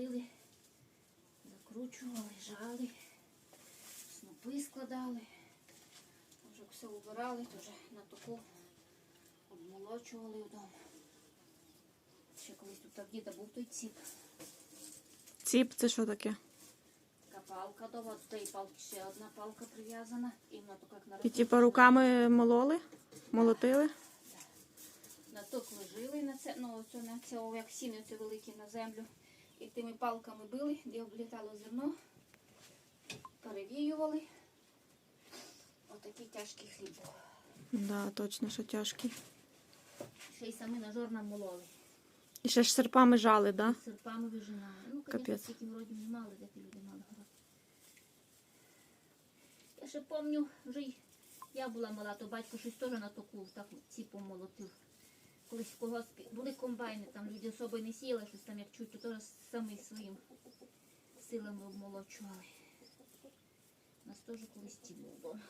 молотили, закручували, жали, снопи складали. Вже все убирали, то вже на таку обмолочували вдома. Ще колись тут так діда був той ціп. Ціп це що таке? Така палка дома, до тієї палки ще одна палка прив'язана. І Іменно так як на І типу руками мололи, молотили. На то ложили на це, ну оце на це, як сіни оце великі на землю. І тими палками били, де облітало зерно, перевіювали. Отакий тяжкий хліб був. Да, точно, що тяжкі. Ще й самі на жорна мололи. І ще ж серпами жали, да? Серпами вижинали. Ну, звісно, Капець. стільки вроді не мали, де ті люди мали город. Я ще пам'ятаю, вже й я була мала, то батько щось теж на таку так ці помолотив. Колись колгоспі були комбайни, там люди особо не сіяли, щось там як чуть, то теж самі своїм силами обмолочували. У нас теж колись ті вдома.